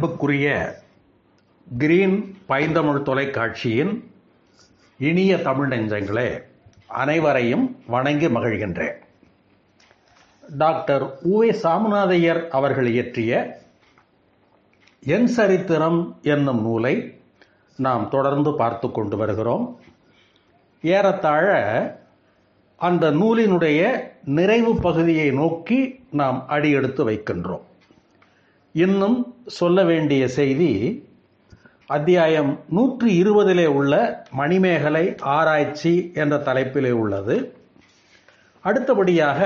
அன்புக்குரிய கிரீன் பைந்தமிழ் தொலைக்காட்சியின் இனிய தமிழ் நெஞ்சங்களே அனைவரையும் வணங்கி மகிழ்கின்றேன். டாக்டர் உவே சாமிநாதையர் அவர்கள் இயற்றிய என் சரித்திரம் என்னும் நூலை நாம் தொடர்ந்து பார்த்து கொண்டு வருகிறோம். ஏறத்தாழ அந்த நூலினுடைய நிறைவு பகுதியை நோக்கி நாம் அடியெடுத்து வைக்கின்றோம். இன்னும் சொல்ல வேண்டிய செய்தி அத்தியாயம் நூற்றி இருபதிலே உள்ள மணிமேகலை ஆராய்ச்சி என்ற தலைப்பிலே உள்ளது. அடுத்தபடியாக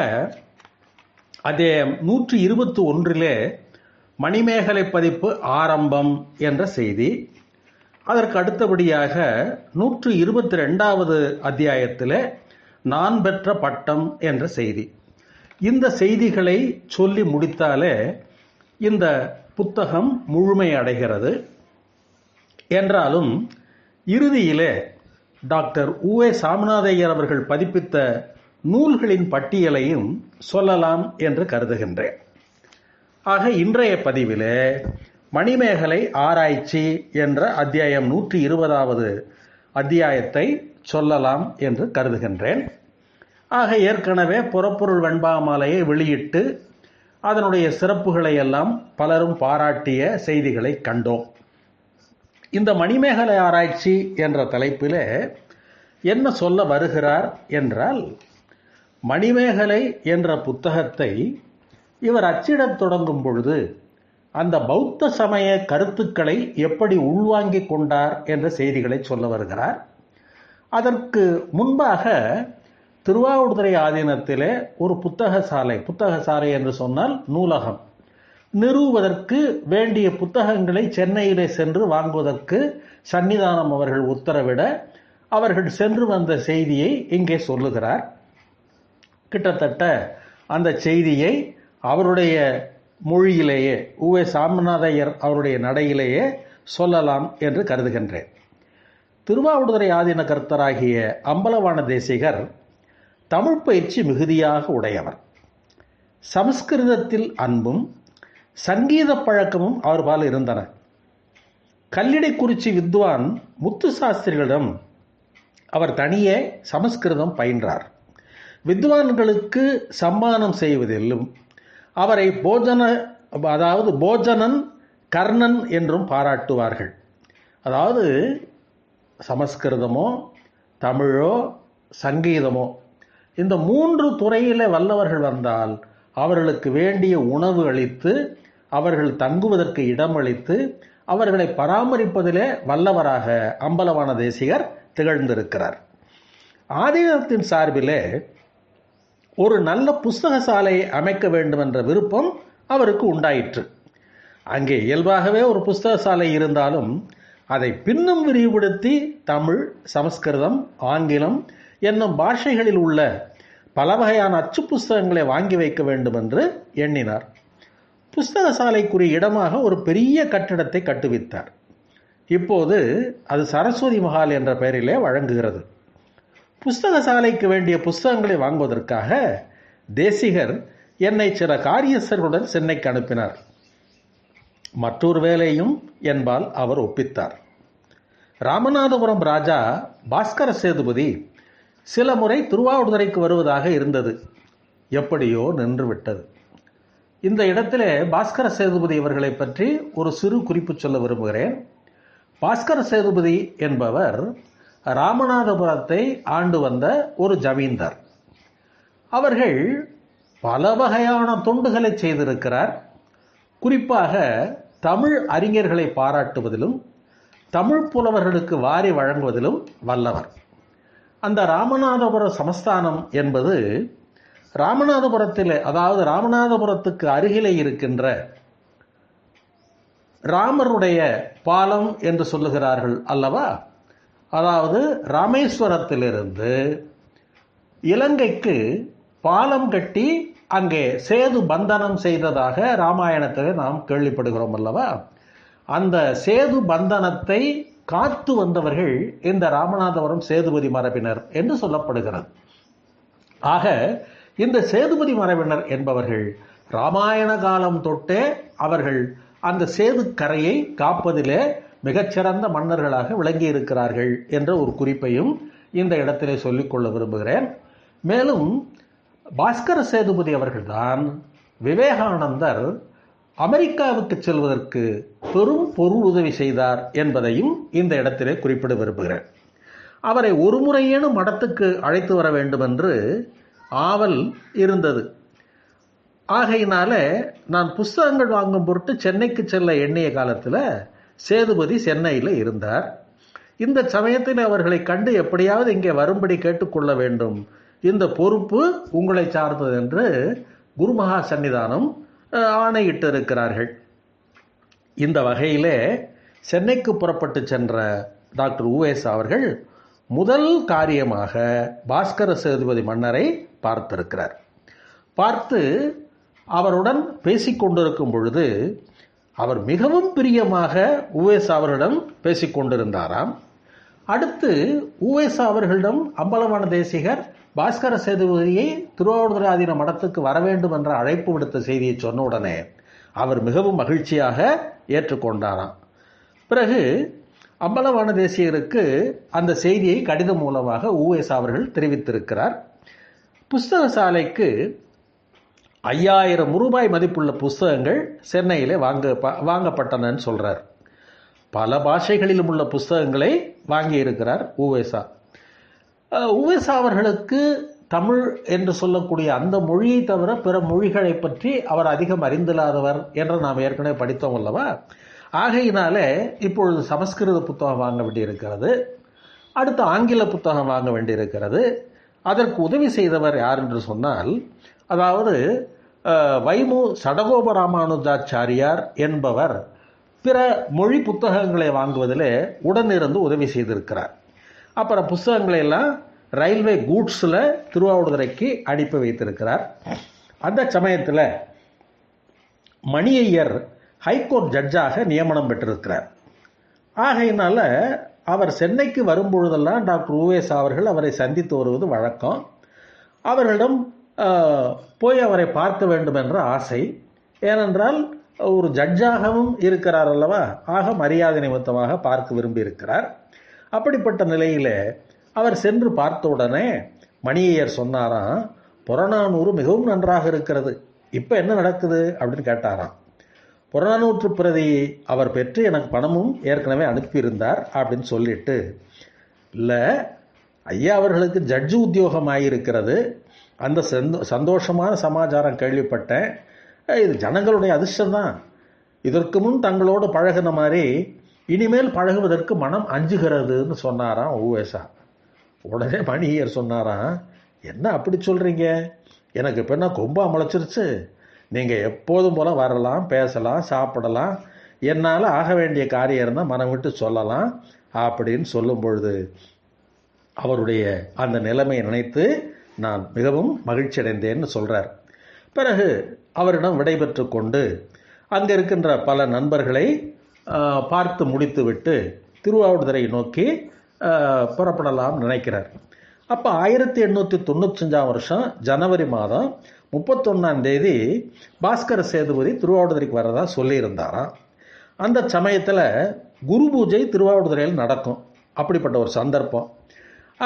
அத்தியாயம் நூற்றி இருபத்தி ஒன்றிலே மணிமேகலை பதிப்பு ஆரம்பம் என்ற செய்தி. அதற்கு அடுத்தபடியாக நூற்று இருபத்தி ரெண்டாவது அத்தியாயத்தில் நான் பெற்ற பட்டம் என்ற செய்தி. இந்த செய்திகளை சொல்லி முடித்தாலே இந்த புத்தகம் முழுமை அடைகிறது. என்றாலும் இறுதியிலே டாக்டர் உவே சாமிநாதையர் அவர்கள் பதிப்பித்த நூல்களின் பட்டியலையும் சொல்லலாம் என்று கருதுகின்றேன். ஆக இன்றைய பதிவிலே மணிமேகலை ஆராய்ச்சி என்ற அத்தியாயம் நூற்றி இருபதாவது அத்தியாயத்தை சொல்லலாம் என்று கருதுகின்றேன். ஆக ஏற்கனவே புறப்பொருள் வெண்பாமாலையை வெளியிட்டு அதனுடைய சிறப்புகளை எல்லாம் பலரும் பாராட்டிய செய்திகளை கண்டோம். இந்த மணிமேகலை ஆராய்ச்சி என்ற தலைப்பில் என்ன சொல்ல வருகிறார் என்றால் மணிமேகலை என்ற புத்தகத்தை இவர் அச்சிடத் தொடங்கும் பொழுது அந்த பௌத்த சமய கருத்துக்களை எப்படி உள்வாங்கிக் கொண்டார் என்ற செய்திகளை சொல்ல வருகிறார். அதற்கு முன்பாக திருவாவூர்துறை ஆதீனத்திலே ஒரு புத்தக சாலை புத்தக சாலை என்று சொன்னால் நூலகம். நிறுவுவதற்கு வேண்டிய புத்தகங்களை சென்னையிலே சென்று வாங்குவதற்கு சன்னிதானம் அவர்கள் உத்தரவிட அவர்கள் சென்று வந்த செய்தியை இங்கே சொல்லுகிறார். கிட்டத்தட்ட அந்த செய்தியை அவருடைய மொழியிலேயே உவே சாமிநாதையர் அவருடைய நடையிலேயே சொல்லலாம் என்று கருதுகின்றேன். திருவாவூடுதுறை ஆதீன கர்த்தராகிய அம்பலவான தேசிகர் தமிழ் பயிற்சி மிகுதியாக உடையவர். சமஸ்கிருதத்தில் அன்பும் சங்கீத பழக்கமும் அவர் பால் இருந்தன கல்லிடைக்குறிச்சி வித்வான் முத்து சாஸ்திரிகளிடம் அவர் தனியே சமஸ்கிருதம் பயின்றார். வித்வான்களுக்கு சம்மானம் செய்வதிலும் அவரை போஜன அதாவது போஜனன் கர்ணன் என்றும் பாராட்டுவார்கள். அதாவது சமஸ்கிருதமோ தமிழோ சங்கீதமோ இந்த மூன்று துறையில வல்லவர்கள் வந்தால் அவர்களுக்கு வேண்டிய உணவு அளித்து அவர்கள் தங்குவதற்கு இடம் அளித்து அவர்களை பராமரிப்பதிலே வல்லவராக அம்பலவான தேசிகர் திகழ்ந்திருக்கிறார். ஆதீனத்தின் சார்பிலே ஒரு நல்ல புஸ்தக சாலை அமைக்க வேண்டும் என்ற விருப்பம் அவருக்கு உண்டாயிற்று. அங்கே இயல்பாகவே ஒரு புஸ்தக சாலை இருந்தாலும் அதை பின்னும் விரிவுபடுத்தி தமிழ் சமஸ்கிருதம் ஆங்கிலம் என்னும் பாஷைகளில் உள்ள பல வகையான அச்சு புஸ்தகங்களை வாங்கி வைக்க வேண்டும் என்று எண்ணினார். புஸ்தக சாலைக்குரிய இடமாக ஒரு பெரிய கட்டிடத்தை கட்டுவித்தார். இப்போது அது சரஸ்வதி மஹால் என்ற பெயரிலே வழங்குகிறது. புஸ்தக சாலைக்கு வேண்டிய புஸ்தகங்களை வாங்குவதற்காக தேசிகர் என்னை சில காரியஸ்தர்களுடன் சென்னைக்கு அனுப்பினார். மற்றொரு வேலையும் என்பால் அவர் ஒப்பித்தார். ராமநாதபுரம் ராஜா பாஸ்கர சேதுபதி சில முறை திருவாவூர்துறைக்கு வருவதாக இருந்தது. எப்படியோ நின்றுவிட்டது இந்த இடத்திலே பாஸ்கர சேதுபதி அவர்களை பற்றி ஒரு சிறு குறிப்பு சொல்ல விரும்புகிறேன். பாஸ்கர சேதுபதி என்பவர் ராமநாதபுரத்தை ஆண்டு வந்த ஒரு ஜமீன்தார். அவர்கள் பல வகையான தொண்டுகளை செய்திருக்கிறார். குறிப்பாக தமிழ் அறிஞர்களை பாராட்டுவதிலும் தமிழ் புலவர்களுக்கு வாரி வழங்குவதிலும் வல்லவர். அந்த ராமநாதபுர சமஸ்தானம் என்பது ராமநாதபுரத்தில் அதாவது ராமநாதபுரத்துக்கு அருகிலே இருக்கின்ற ராமருடைய பாலம் என்று சொல்லுகிறார்கள் அல்லவா? அதாவது ராமேஸ்வரத்திலிருந்து இலங்கைக்கு பாலம் கட்டி அங்கே சேது பந்தனம் செய்ததாக ராமாயணத்தில் நாம் கேள்விப்படுகிறோம் அல்லவா? அந்த சேது பந்தனத்தை காத்து வந்தவர்கள் இந்த ராமநாதபுரம் சேதுபதி மரபினர் என்று சொல்லப்படுகிறது. ஆக இந்த சேதுபதி மரபினர் என்பவர்கள் ராமாயண காலம் தொட்டே அவர்கள் அந்த சேது கரையை காப்பதிலே மிகச்சிறந்த மன்னர்களாக விளங்கி இருக்கிறார்கள் என்ற ஒரு குறிப்பையும் இந்த இடத்திலே சொல்லிக்கொள்ள விரும்புகிறேன். மேலும் பாஸ்கர சேதுபதி அவர்கள்தான் விவேகானந்தர் அமெரிக்காவுக்கு செல்வதற்கு பெரும் பொருள் உதவி செய்தார் என்பதையும் இந்த இடத்திலே குறிப்பிட விரும்புகிறேன். அவரை ஒரு முறையேனும் மடத்துக்கு அழைத்து வர வேண்டும் என்று ஆவல் இருந்தது. ஆகையினால நான் புஸ்தகங்கள் வாங்கும் பொருட்டு சென்னைக்கு செல்ல எண்ணிய காலத்தில் சேதுபதி சென்னையில் இருந்தார். இந்த சமயத்தில் அவர்களை கண்டு எப்படியாவது இங்கே வரும்படி கேட்டுக்கொள்ள வேண்டும். இந்த பொறுப்பு உங்களை சார்ந்தது என்று குருமகா சன்னிதானம் ஆணையிட்டிருக்கிறார்கள். ஆணையிட்டு இருக்கிறார்கள் இந்த வகையிலே சென்னைக்கு புறப்பட்டு சென்ற டாக்டர் உவேஸ் அவர்கள் முதல் காரியமாக பாஸ்கர சேதுபதி மன்னரை பார்த்திருக்கிறார். பார்த்து அவருடன் பேசிக்கொண்டிருக்கும் பொழுது அவர் மிகவும் பிரியமாக உவேஸ் அவரிடம் பேசிக்கொண்டிருந்தாராம் அடுத்து உவேஸ் அவர்களிடம் அம்பலமான தேசிகர் பாஸ்கர சேதுபதியை திருவாவூர்தராதீன மடத்துக்கு வர வேண்டும் என்ற அழைப்பு விடுத்த செய்தியை சொன்ன உடனே அவர் மிகவும் மகிழ்ச்சியாக ஏற்றுக்கொண்டாராம். பிறகு அம்பலவான தேசியருக்கு அந்த செய்தியை கடிதம் மூலமாக உவேஸ் அவர்கள் தெரிவித்திருக்கிறார். புஸ்தக சாலைக்கு ஐயாயிரம் ரூபாய் மதிப்புள்ள புஸ்தகங்கள் சென்னையிலே வாங்க ப- வாங்கப்பட்டனன்னு சொல்கிறார் பல பாஷைகளிலும் உள்ள புஸ்தகங்களை வாங்கியிருக்கிறார் இருக்கிறார் உவேஸ் அவர்களுக்கு தமிழ் என்று சொல்லக்கூடிய அந்த மொழியை தவிர பிற மொழிகளை பற்றி அவர் அதிகம் அறிந்தில்லாதவர் என்று நாம் ஏற்கனவே படித்தோம் அல்லவா? ஆகையினாலே இப்பொழுது சமஸ்கிருத புத்தகம் வாங்க வேண்டியிருக்கிறது. அடுத்து ஆங்கில புத்தகம் வாங்க வேண்டியிருக்கிறது. அதற்கு உதவி செய்தவர் யார் என்று சொன்னால் அதாவது வைமு சடகோப ராமானுஜாச்சாரியார் என்பவர் பிற மொழி புத்தகங்களை வாங்குவதில் உடனிருந்து உதவி செய்திருக்கிறார். அப்புறம் புஸ்தகங்களை எல்லாம் ரயில்வே கூட்ஸில் திருவாவூர்துறைக்கு அனுப்பி வைத்திருக்கிறார். அந்த சமயத்தில் மணியையர் ஹைகோர்ட் ஜட்ஜாக நியமனம் பெற்றிருக்கிறார். ஆகையினால அவர் சென்னைக்கு வரும்பொழுதெல்லாம் டாக்டர் உவேஸ் அவர்கள் அவரை சந்தித்து வருவது வழக்கம். அவர்களிடம் போய் அவரை பார்க்க வேண்டும் என்ற ஆசை. ஏனென்றால் ஒரு ஜட்ஜாகவும் இருக்கிறார் அல்லவா? ஆக மரியாதை நிமித்தமாக பார்க்க விரும்பி இருக்கிறார் அப்படிப்பட்ட நிலையில் அவர் சென்று பார்த்த உடனே மணியையர் சொன்னாராம் புறநானூறு மிகவும் நன்றாக இருக்கிறது. இப்போ என்ன நடக்குது? அப்படின்னு கேட்டாராம். புறநானூற்று பிரதி அவர் பெற்று எனக்கு பணமும் ஏற்கனவே அனுப்பியிருந்தார் அப்படின்னு சொல்லிட்டு இல்லை ஐயா அவர்களுக்கு ஜட்ஜு உத்தியோகம் ஆகியிருக்கிறது அந்த சந்தோ சந்தோஷமான சமாச்சாரம் கேள்விப்பட்டேன். இது ஜனங்களுடைய அதிர்ஷ்டம்தான். இதற்கு முன் தங்களோடு பழகுன மாதிரி இனிமேல் பழகுவதற்கு மனம் அஞ்சுகிறதுன்னு சொன்னாராம் ஓவேசா உடனே மணியர் சொன்னாராம் என்ன அப்படி சொல்கிறீங்க எனக்கு இப்போ என்ன கொம்பா முளைச்சிருச்சு நீங்கள் எப்போதும் போல் வரலாம் பேசலாம் சாப்பிடலாம். என்னால் ஆக வேண்டிய காரியம் இருந்தால் மனம் விட்டு சொல்லலாம் அப்படின்னு சொல்லும் பொழுது அவருடைய அந்த நிலைமையை நினைத்து நான் மிகவும் மகிழ்ச்சி அடைந்தேன்னு சொல்கிறார் பிறகு அவரிடம் விடைபெற்று கொண்டு அங்கே இருக்கின்ற பல நண்பர்களை பார்த்து முடித்துவிட்டு திருவாவூதுரை நோக்கி புறப்படலாம் நினைக்கிறார். அப்போ ஆயிரத்தி எண்ணூற்றி தொண்ணூத்தஞ்சாம் வருஷம் ஜனவரி மாதம் முப்பத்தொன்னாம் தேதி பாஸ்கர சேதுபதி திருவாவூதுரைக்கு வரதா சொல்லியிருந்தாராம் அந்த சமயத்தில் குரு பூஜை திருவாவடுதுறையில் நடக்கும். அப்படிப்பட்ட ஒரு சந்தர்ப்பம்.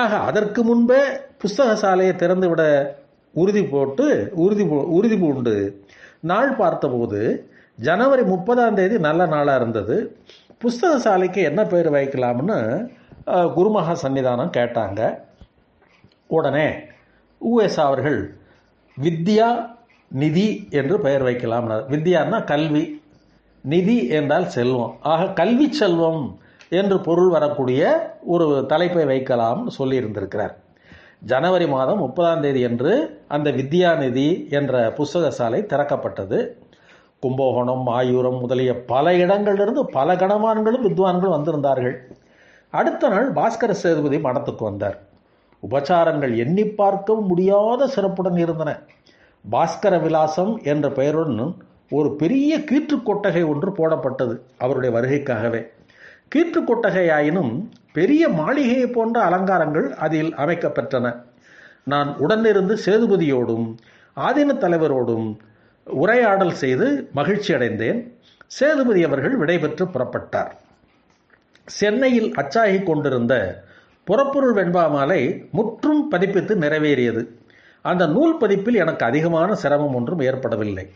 ஆக அதற்கு முன்பே புஸ்தக சாலையை திறந்து விட உறுதி போட்டு உறுதி உறுதி பூண்டு நாள் பார்த்தபோது ஜனவரி முப்பதாம் தேதி நல்ல நாளாக இருந்தது. புஸ்தக சாலைக்கு என்ன பேர் வைக்கலாம்னு குருமகா சன்னிதானம் கேட்டாங்க. உடனே உஎஸ் அவர்கள் வித்யா நிதி என்று பெயர் வைக்கலாம் வித்யான்னா கல்வி. நிதி என்றால் செல்வம். ஆக கல்வி செல்வம் என்று பொருள் வரக்கூடிய ஒரு தலைப்பை வைக்கலாம்னு சொல்லியிருந்திருக்கிறார். ஜனவரி மாதம் முப்பதாம் தேதி என்று அந்த வித்யாநிதி என்ற புஸ்தக சாலை திறக்கப்பட்டது. கும்பகோணம் ஆயூரம் முதலிய பல இடங்களிலிருந்து பல கணவான்களும் வித்வான்களும் வந்திருந்தார்கள். அடுத்த நாள் பாஸ்கர சேதுபதி மடத்துக்கு வந்தார். உபச்சாரங்கள் எண்ணி பார்க்க முடியாத சிறப்புடன் இருந்தன. பாஸ்கர விலாசம் என்ற பெயருடன் ஒரு பெரிய கீற்று கொட்டகை ஒன்று போடப்பட்டது அவருடைய வருகைக்காகவே. கீற்றுக் கொட்டகையாயினும் பெரிய மாளிகையை போன்ற அலங்காரங்கள் அதில் அமைக்கப்பெற்றன நான் உடனிருந்து சேதுபதியோடும் ஆதீன தலைவரோடும் உரையாடல் செய்து மகிழ்ச்சி அடைந்தேன். சேதுபதி அவர்கள் விடைபெற்று புறப்பட்டார். சென்னையில் அச்சாகி கொண்டிருந்த புறப்பொருள் வெண்பா மாலை முற்றும் பதிப்பித்து நிறைவேறியது. அந்த நூல் பதிப்பில் எனக்கு அதிகமான சிரமம் ஒன்றும் ஏற்படவில்லை.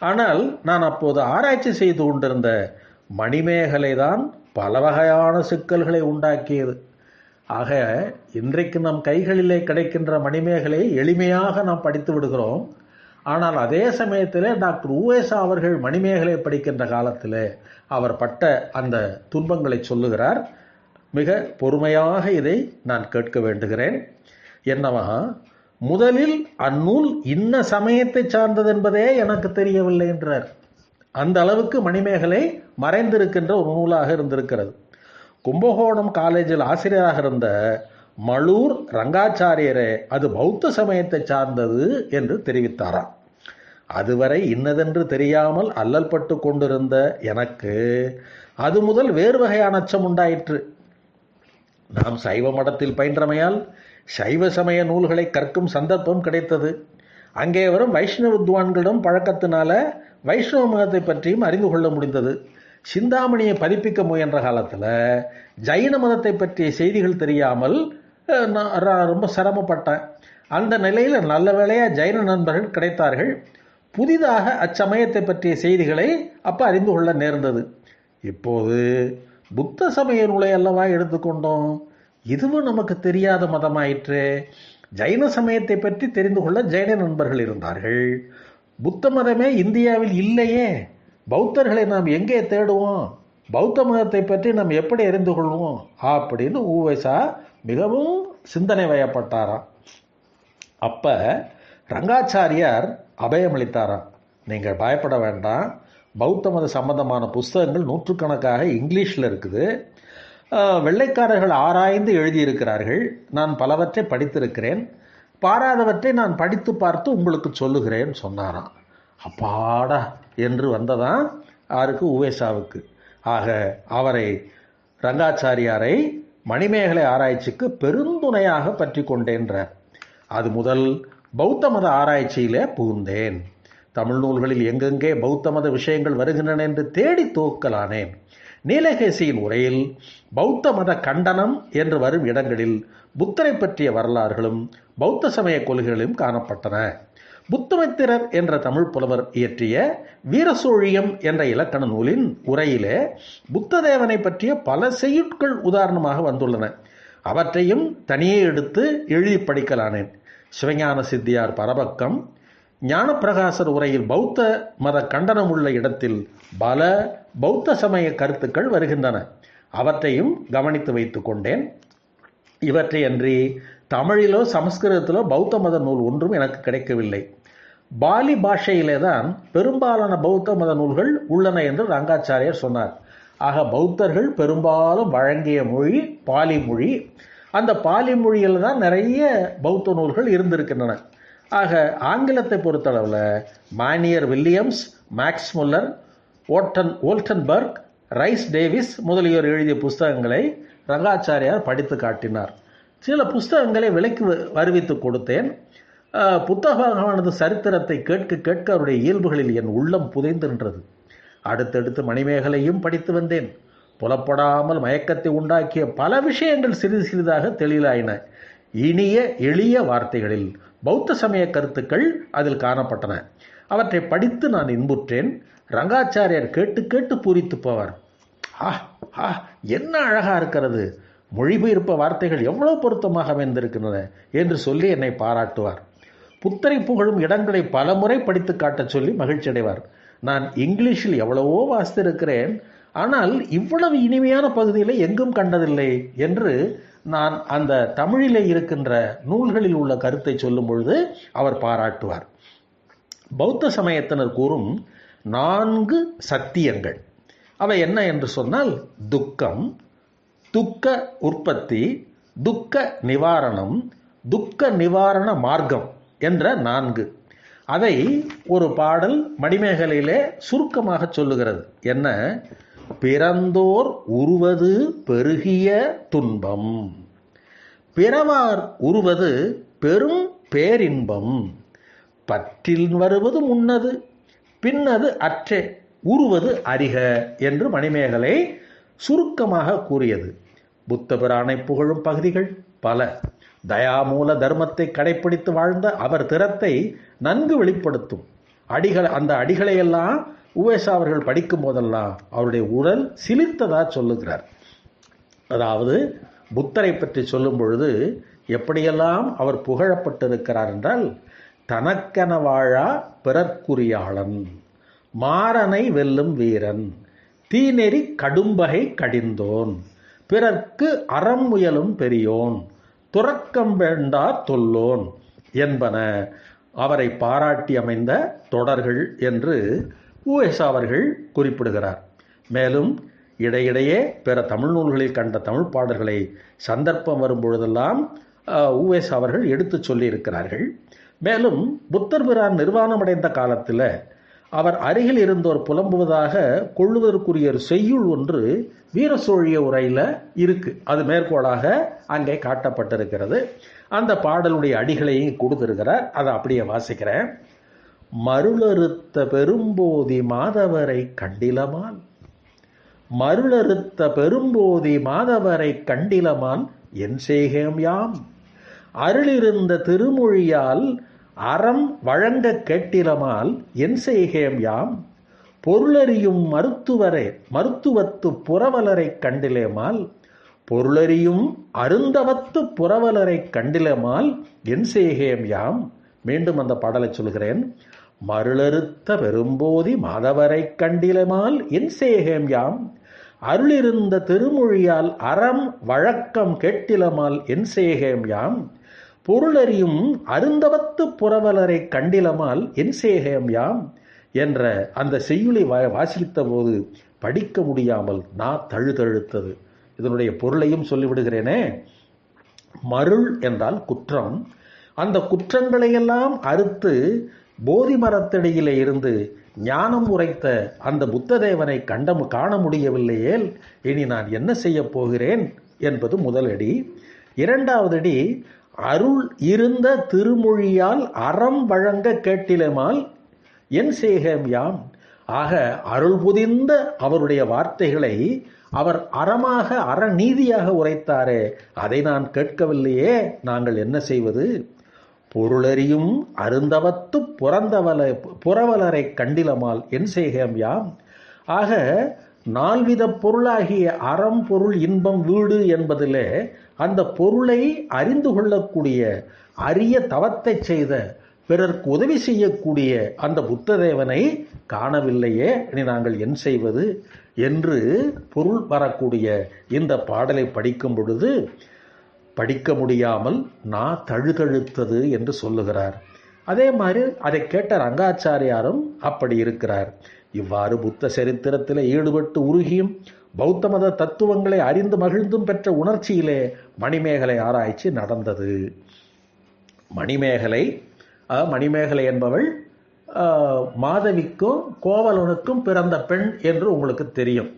ஆனால் நான் அப்போது ஆராய்ச்சி செய்து கொண்டிருந்த மணிமேகலை தான் பல வகையான சிக்கல்களை உண்டாக்கியது. ஆக இன்றைக்கு நம் கைகளிலே கிடைக்கின்ற மணிமேகலை எளிமையாக நாம் படித்து விடுகிறோம். ஆனால் அதே சமயத்தில் டாக்டர் ஊவேசா அவர்கள் மணிமேகலை படிக்கின்ற காலத்தில் அவர் பட்ட அந்த துன்பங்களை சொல்லுகிறார். மிக பொறுமையாக இதை நான் கேட்க வேண்டுகிறேன். என்னவா முதலில் அந்நூல் இன்ன சமயத்தை சார்ந்தது என்பதே எனக்கு தெரியவில்லை என்றார். அந்த அளவுக்கு மணிமேகலை மறைந்திருக்கின்ற ஒரு நூலாக இருந்திருக்கிறது. கும்பகோணம் காலேஜில் ஆசிரியராக இருந்த மலூர் ரங்காச்சாரியரே அது பௌத்த சமயத்தை சார்ந்தது என்று தெரிவித்தாராம். அதுவரை இன்னதென்று தெரியாமல் அல்லல் பட்டு கொண்டிருந்த எனக்கு அது முதல் வேறு வகையான அச்சம் உண்டாயிற்று. நாம் சைவ மடத்தில் பயின்றமையால் சைவ சமய நூல்களை கற்கும் சந்தர்ப்பம் கிடைத்தது. அங்கே வரும் வைஷ்ணவ வித்வான்களிடம் பழக்கத்தினால வைஷ்ணவ மதத்தை பற்றியும் அறிந்து கொள்ள முடிந்தது. சிந்தாமணியை பதிப்பிக்க முயன்ற காலத்தில் ஜைன மதத்தை பற்றிய செய்திகள் தெரியாமல் நான் ரொம்ப சிரமப்பட்டேன். அந்த நிலையில் நல்ல வேளையாக ஜைன நண்பர்கள் கிடைத்தார்கள். புதிதாக அச்சமயத்தை பற்றிய செய்திகளை அப்போ அறிந்து கொள்ள நேர்ந்தது. இப்போது புத்த சமய நூலை அல்லவா எடுத்துக்கொண்டோம் இதுவும் நமக்கு தெரியாத மதமாயிற்றே. ஜைன சமயத்தை பற்றி தெரிந்து கொள்ள ஜைன நண்பர்கள் இருந்தார்கள். புத்த மதமே இந்தியாவில் இல்லையே. பௌத்தர்களை நாம் எங்கே தேடுவோம்? பௌத்த மதத்தை பற்றி நாம் எப்படி அறிந்து கொள்வோம்? அப்படின்னு ஊவைசா மிகவும் சிந்தனை வயப்பட்டாராம். அப்ப ரங்காச்சாரியார் அபயமளித்தாராம். நீங்கள் பயப்பட வேண்டாம். பௌத்த மத சம்பந்தமான புஸ்தகங்கள் நூற்றுக்கணக்காக இங்கிலீஷில் இருக்குது. வெள்ளைக்காரர்கள் ஆராய்ந்து எழுதியிருக்கிறார்கள். நான் பலவற்றை படித்திருக்கிறேன். பாராதவற்றை நான் படித்து பார்த்து உங்களுக்கு சொல்லுகிறேன் சொன்னாராம். அப்பாடா என்று வந்ததான் யாருக்கு உவேசாவுக்கு. ஆக அவரை ரங்காச்சாரியாரை மணிமேகலை ஆராய்ச்சிக்கு பெருந்துணையாக பற்றி கொண்டேன்றார். அது முதல் பௌத்த மத ஆராய்ச்சியிலே புகுந்தேன். தமிழ் நூல்களில் எங்கெங்கே பௌத்த மத விஷயங்கள் வருகின்றன என்று தேடி தோக்கலானேன். நீலகேசியின் உரையில் பௌத்த மத கண்டனம் என்று வரும் இடங்களில் புத்தரை பற்றிய வரலாறுகளும் பௌத்த சமய கொள்கைகளும் காணப்பட்டன. புத்தமித்திரர் என்ற தமிழ் புலவர் இயற்றிய வீரசோழியம் என்ற இலக்கண நூலின் உரையிலே புத்ததேவனை பற்றிய பல செய்யுட்கள் உதாரணமாக வந்துள்ளன. அவற்றையும் தனியே எடுத்து எழுதி படிக்கலானேன். சிவஞான சித்தியார் பரபக்கம் ஞானப்பிரகாசர் உரையில் பௌத்த மத கண்டனம் உள்ள இடத்தில் பல பௌத்த சமய கருத்துக்கள் வருகின்றன. அவற்றையும் கவனித்து வைத்துக்கொண்டேன் கொண்டேன். தமிழிலோ சமஸ்கிருதத்திலோ பௌத்த மத நூல் ஒன்றும் எனக்கு கிடைக்கவில்லை. பாலி பாஷையிலே தான் பெரும்பாலான பௌத்த மத நூல்கள் உள்ளன என்று ரங்காச்சாரியர் சொன்னார். ஆக பௌத்தர்கள் பெரும்பாலும் வழங்கிய மொழி பாலி மொழி. அந்த பாலி மொழியில் தான் நிறைய பௌத்த நூல்கள் இருந்திருக்கின்றன. ஆக ஆங்கிலத்தை பொறுத்தளவில் மானியர் வில்லியம்ஸ் மேக்ஸ் முல்லர் ஓட்டன் ஓல்டன்பர்க் ரைஸ் டேவிஸ் முதலியோர் எழுதிய புஸ்தகங்களை ரங்காச்சாரியார் படித்து காட்டினார். சில புஸ்தகங்களை விலைக்கு அறிவித்து கொடுத்தேன். புத்தக புத்தகமானது சரித்திரத்தை கேட்க கேட்க அவருடைய இயல்புகளில் என் உள்ளம் புதைந்து நின்றது. அடுத்தடுத்து மணிமேகலையும் படித்து வந்தேன். புலப்படாமல் மயக்கத்தை உண்டாக்கிய பல விஷயங்கள் சிறிது சிறிதாக தெளிலாயின. இனிய எளிய வார்த்தைகளில் பௌத்த சமய கருத்துக்கள் அதில் காணப்பட்டன. அவற்றை படித்து நான் இன்புற்றேன். ரங்காச்சாரியார் கேட்டு கேட்டு பூரித்து போவார். ஆ ஆ என்ன அழகா இருக்கிறது. மொழிபெயர்ப்ப வார்த்தைகள் எவ்வளவு பொருத்தமாக அமைந்திருக்கின்றன என்று சொல்லி என்னை பாராட்டுவார். புத்தரை புகழும் இடங்களை பலமுறை படித்து காட்டச் சொல்லி மகிழ்ச்சி அடைவார் நான் இங்கிலீஷில் எவ்வளவோ வாசித்திருக்கிறேன் ஆனால் இவ்வளவு இனிமையான பகுதியில் எங்கும் கண்டதில்லை என்று நான் அந்த தமிழிலே இருக்கின்ற நூல்களில் உள்ள கருத்தை சொல்லும் பொழுது அவர் பாராட்டுவார். பௌத்த சமயத்தினர் கூறும் நான்கு சத்தியங்கள். அவை என்ன என்று சொன்னால் துக்கம் துக்க உற்பத்தி துக்க நிவாரணம் துக்க நிவாரண மார்க்கம் என்ற நான்கு. அதை ஒரு பாடல் மணிமேகலையிலே சுருக்கமாக சொல்லுகிறது. என்ன? பிறந்தோர் உருவது பெருகிய துன்பம். பிறவார் உருவது பெரும் பேரின்பம். பற்றில் வருவது முன்னது பின்னது அற்றே. உருவது அறிக என்று மணிமேகலை சுருக்கமாக கூறியது. புத்த பிரானை புகழும் பகுதிகள் பல. தயாமூல தர்மத்தை கடைப்பிடித்து வாழ்ந்த அவர் திறத்தை நன்கு வெளிப்படுத்தும். அடிகள் அந்த அடிகளையெல்லாம் உவேசா அவர்கள் படிக்கும் போதெல்லாம் அவருடைய உடல் சிலிர்த்ததா சொல்லுகிறார். அதாவது புத்தரை பற்றி சொல்லும் பொழுது எப்படியெல்லாம் அவர் புகழப்பட்டிருக்கிறார் என்றால் தனக்கென வாழா பிறர்க்குரியாளன் மாறனை வெல்லும் வீரன் தீநெறி கடும்பகை கடிந்தோன். பிறர்க்கு அறம் முயலும் பெரியோன் துறக்கம் வேண்டா தொல்லோன் என்பன அவரை பாராட்டி அமைந்த தொடர்கள் என்று உஎஸ் அவர்கள் குறிப்பிடுகிறார். மேலும் இடையிடையே பிற தமிழ் நூல்களில் கண்ட தமிழ் பாடல்களை சந்தர்ப்பம் வரும்பொழுதெல்லாம் உஎஸ் அவர்கள் எடுத்து சொல்லியிருக்கிறார்கள். மேலும் புத்தர் பிரான் நிர்வாணமடைந்த காலத்தில் அவர் அருகில் இருந்தோர் புலம்புவதாக கொள்ளுவதற்குரிய ஒரு செய்யுள் ஒன்று வீர சோழிய உரையில் இருக்கு. அது மேற்கோளாக அங்கே காட்டப்பட்டிருக்கிறது. அந்த பாடலுடைய அடிகளையும் கொடுத்திருக்கிறார். அதை அப்படியே வாசிக்கிறேன். மருளறுத்த பெரும்போதி மாதவரை கண்டிலமான். மருளறுத்த பெரும்போதி மாதவரை கண்டிலமான் என் செய்கேம் யாம். அருளிருந்த திருமொழியால் அறம் வழங்க கேட்டிலமால் என் செய்கேம் யாம். பொருளறியும் மருத்துவரை மருத்துவத்து புறவலரை கண்டிலேமால் பொருளறியும் அருந்தவத்து புறவலரை கண்டிலமால் என் செய்கேம் யாம்? மீண்டும் அந்த பாடலை சொல்கிறேன். மருளறுத்த பெரும்போதி மாதவரை கண்டிலமால் என் செய்கேம் யாம்? அருளிருந்த திருமொழியால் அறம் வழக்கம் கேட்டிலமால் என் செய்கேம் யாம்? பொருளறியும் அருந்தவத்து புறவலரை கண்டிலமால் என் சேகம் யாம்? என்ற அந்த செய்யுளை வாசித்த போது படிக்க முடியாமல் நான் தழுதழுத்தது. இதனுடைய பொருளையும் சொல்லிவிடுகிறேனே. மருள் என்றால் குற்றம். அந்த குற்றங்களையெல்லாம் அறுத்து போதி மரத்தடியிலே இருந்து ஞானம் உரைத்த அந்த புத்ததேவனை கண்ட காண முடியவில்லையேல் இனி நான் என்ன செய்ய போகிறேன் என்பது முதலடி இரண்டாவது அடி அருள் இருந்த திருமொழியால் அறம் வழங்க கேட்டிலமால் என் சேகம் யாம்? ஆக அருள் புதிந்த அவருடைய வார்த்தைகளை அவர் அறமாக அறநீதியாக உரைத்தாரே. அதை நான் கேட்கவில்லையே. நாங்கள் என்ன செய்வது? பொருளறியும் அருந்தவத்து புறந்தவல புறவலரை கண்டிலமால் என் செய்கம் யாம்? ஆக நால்வித பொருளாகிய அறம் பொருள் இன்பம் வீடு என்பதிலே அந்த பொருளை அறிந்து கொள்ளக்கூடிய அரிய தவத்தை செய்த பிறர்க்கு உதவி செய்யக்கூடிய அந்த புத்ததேவனை காணவில்லையே இனி நாங்கள் என் செய்வது? என்று பொருள் வரக்கூடிய இந்த பாடலை படிக்கும் பொழுது படிக்க முடியாமல் நான் தழுதழுத்தது என்று சொல்லுகிறார். அதே மாதிரி அதை கேட்ட ரங்காச்சாரியாரும் அப்படி இருக்கிறார். இவ்வாறு புத்த சரித்திரத்தில் ஈடுபட்டு உருகியும் பௌத்த மத தத்துவங்களை அறிந்து மகிழ்ந்தும் பெற்ற உணர்ச்சியிலே மணிமேகலை ஆராய்ச்சி நடந்தது. மணிமேகலை மணிமேகலை என்பவள் மாதவிக்கும் கோவலனுக்கும் பிறந்த பெண் என்று உங்களுக்கு தெரியும்.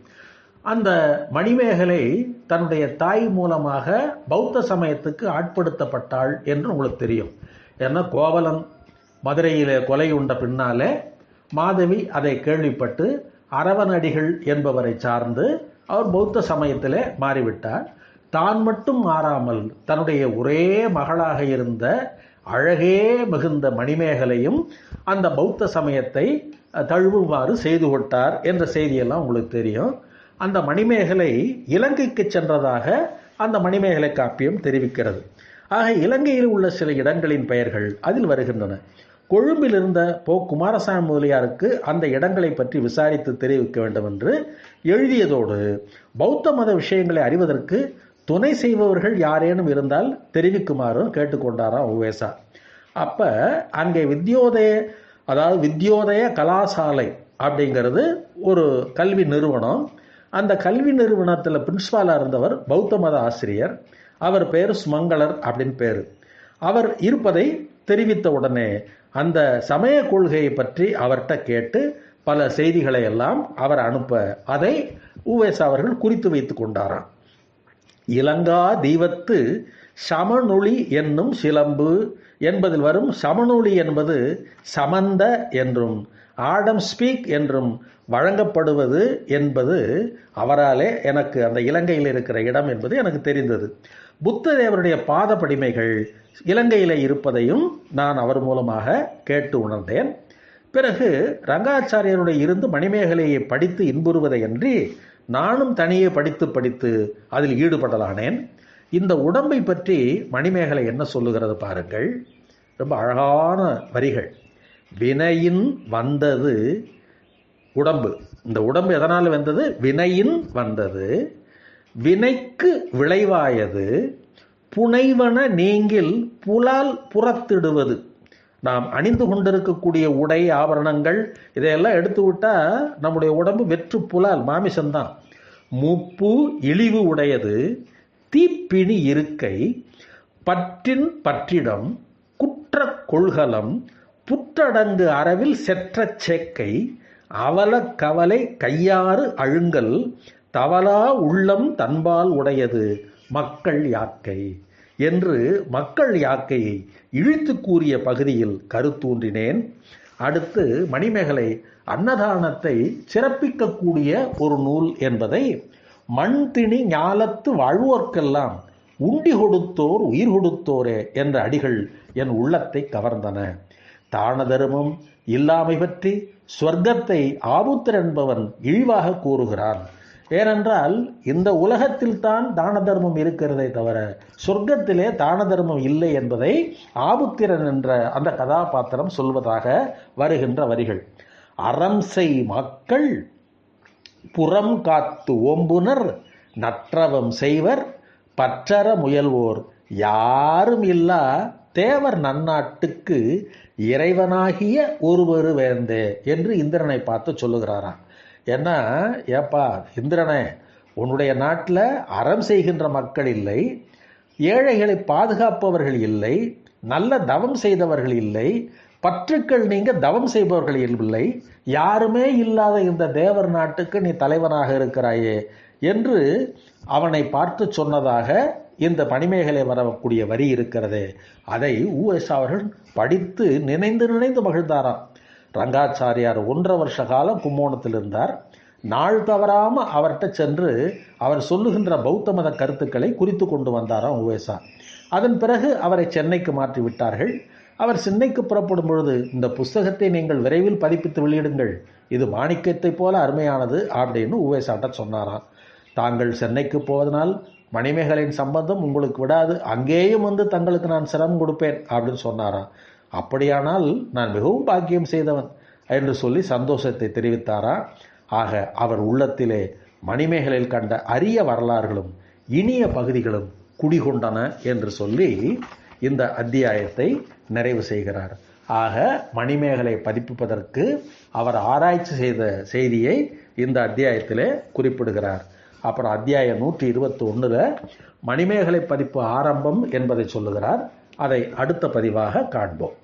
அந்த மணிமேகலை தன்னுடைய தாய் மூலமாக பௌத்த சமயத்துக்கு ஆட்படுத்தப்பட்டாள் என்று உங்களுக்கு தெரியும். ஏன்னா கோவலன் மதுரையில் கொலை உண்ட பின்னாலே மாதவி அதை கேள்விப்பட்டு அரவனடிகள் என்பவரை சார்ந்து அவர் பௌத்த சமயத்தில் மாறிவிட்டார். தான் மட்டும் மாறாமல் தன்னுடைய ஒரே மகளாக இருந்த அழகே மிகுந்த மணிமேகலையும் அந்த பௌத்த சமயத்தை தழுவுமாறு செய்து கொட்டார் என்ற செய்தியெல்லாம் உங்களுக்கு தெரியும். அந்த மணிமேகலை இலங்கைக்கு சென்றதாக அந்த மணிமேகலை காப்பியம் தெரிவிக்கிறது. ஆக இலங்கையில் உள்ள சில இடங்களின் பெயர்கள் அதில் வருகின்றன. கொழும்பில் இருந்த போ குமாரசாமி முதலியாருக்கு அந்த இடங்களை பற்றி விசாரித்து தெரிவிக்க வேண்டும் என்று எழுதியதோடு பௌத்த மத விஷயங்களை அறிவதற்கு துணை செய்பவர்கள் யாரேனும் இருந்தால் தெரிவிக்குமாறும் கேட்டுக்கொண்டாராம் உவேசா அப்ப அங்கே வித்யோதய அதாவது வித்யோதய கலாசாலை அப்படிங்கிறது ஒரு கல்வி நிறுவனம். அந்த கல்வி நிறுவனத்தில் பிரின்ஸ்பாலாக இருந்தவர் பௌத்த மத ஆசிரியர். அவர் பேர் சுமங்கலர் அப்படின்னு பேர். அவர் இருப்பதை தெரிவித்த உடனே அந்த சமய கொள்கையை பற்றி அவர்கிட்ட கேட்டு பல செய்திகளை எல்லாம் அவர் அனுப்ப அதை உவேஸ் அவர்கள் குறித்து வைத்து கொண்டாராம். இலங்கா தீவத்து சமநொழி என்னும் சிலம்பு என்பதில் வரும் சமநொழி என்பது சமந்த என்றும் ஆடம் ஸ்பீக் என்றும் வழங்கப்படுவது என்பது அவராலே எனக்கு அந்த இலங்கையில் இருக்கிற இடம் என்பது எனக்கு தெரிந்தது. புத்த தேவருடைய பாத படிமைகள் இலங்கையில் இருப்பதையும் நான் அவர் மூலமாக கேட்டு உணர்ந்தேன். பிறகு ரங்காச்சாரியருடைய இருந்து மணிமேகலையை படித்து இன்புறுவதை அன்றி நானும் தனியே படித்து படித்து அதில் ஈடுபடலானேன் இந்த உடம்பை பற்றி மணிமேகலை என்ன சொல்லுகிறது பாருங்கள். ரொம்ப அழகான வரிகள். வினையின் வந்தது உடம்பு. இந்த உடம்பு எதனால் வந்தது? வினையின் வந்தது. வினைக்கு விளைவாயது. புனைவன நீங்கில் புலால் புறத்திடுவது. நாம் அணிந்து கொண்டிருக்கக்கூடிய உடை ஆபரணங்கள் இதையெல்லாம் எடுத்து விட்டால் நம்முடைய உடம்பு வெற்று புலால் மாமிசம்தான். முப்பு இழிவு உடையது தீப்பிணி இருக்கை பற்றின் பற்றிடம் குற்ற கொள்கலம் புற்றடங்கு அறவில் செற்ற சேக்கை அவல கவலை கையாறு அழுங்கல் தவலா உள்ளம் தன்பால் உடையது மக்கள் யாக்கை. என்று மக்கள் யாக்கையை இழித்து கூறிய பகுதியில் கருத்தூன்றினேன். அடுத்து மணிமேகலை அன்னதானத்தை சிறப்பிக்கக்கூடிய ஒரு நூல் என்பதை மண் திணி ஞாலத்து வாழ்வோர்க்கெல்லாம் உண்டி கொடுத்தோர் உயிர் கொடுத்தோரே என்ற அடிகள் என் உள்ளத்தை கவர்ந்தன. தான தர்மம் இல்லாமை பற்றி சொர்க்கத்தை ஆபுத்தர் என்பவன் இழிவாக கூறுகிறான். ஏனென்றால் இந்த உலகத்தில் தான் தான தர்மம் இருக்கிறதே தவிர சொர்க்கத்திலே தான தர்மம் இல்லை என்பதை ஆபுத்திரன் என்ற அந்த கதாபாத்திரம் சொல்வதாக வருகின்ற வரிகள். அறம் செய் மக்கள் புறம் காத்து ஓம்புனர் நற்றவம் செய்வர் பற்றற முயல்வோர். யாரும் இல்லா தேவர் நன்னாட்டுக்கு இறைவனாகிய ஒருவரு வேந்தே என்று இந்திரனை பார்த்து சொல்லுகிறாராம். ஏன்னா ஏப்பா இந்திரனே உன்னுடைய நாட்டில் அறம் செய்கின்ற மக்கள் இல்லை ஏழைகளை பாதுகாப்பவர்கள் இல்லை நல்ல தவம் செய்தவர்கள் இல்லை பற்றுக்கள் நீங்க தவம் செய்பவர்கள் இல்லை யாருமே இல்லாத இந்த தேவர் நாட்டுக்கு நீ தலைவனாக இருக்கிறாயே என்று அவனை பார்த்து சொன்னதாக இந்த பணிமேகலை வரக்கூடிய வரி இருக்கிறதே. அதை ஊஎஸ் அவர்கள் படித்து நினைந்து நினைந்து மகிழ்ந்தாராம். ரங்காச்சாரியார் ஒன்றரை வருஷ காலம் கும்போணத்தில் இருந்தார். நாள் தவறாமல் அவர்கிட்ட சென்று அவர் சொல்லுகின்ற பௌத்த மத கருத்துக்களை குறித்து கொண்டு வந்தாராம் உவேசா. அதன் பிறகு அவரை சென்னைக்கு மாற்றி விட்டார்கள். அவர் சென்னைக்கு புறப்படும் பொழுது இந்த புஸ்தகத்தை நீங்கள் விரைவில் பதிப்பித்து வெளியிடுங்கள். இது மாணிக்கத்தை போல அருமையானது அப்படின்னு உவேசாட்ட சொன்னாராம். தாங்கள் சென்னைக்கு போவதனால் மணிமேகலையின் சம்பந்தம் உங்களுக்கு விடாது. அங்கேயும் வந்து தங்களுக்கு நான் சிரமம் கொடுப்பேன் அப்படின்னு சொன்னாராம். அப்படியானால் நான் மிகவும் பாக்கியம் செய்தவன் என்று சொல்லி சந்தோஷத்தை தெரிவித்தாரா? ஆக அவர் உள்ளத்திலே மணிமேகலையில் கண்ட அரிய வரலாறுகளும் இனிய பகுதிகளும் குடிகொண்டன என்று சொல்லி இந்த அத்தியாயத்தை நிறைவு செய்கிறார். ஆக மணிமேகலை பதிப்பிப்பதற்கு அவர் ஆராய்ச்சி செய்த செய்தியை இந்த அத்தியாயத்திலே குறிப்பிடுகிறார். அப்புறம் அத்தியாயம் நூற்றி இருபத்தி ஒன்றில் மணிமேகலை பதிப்பு ஆரம்பம் என்பதை சொல்லுகிறார். அதை அடுத்த பதிவாக காண்போம்.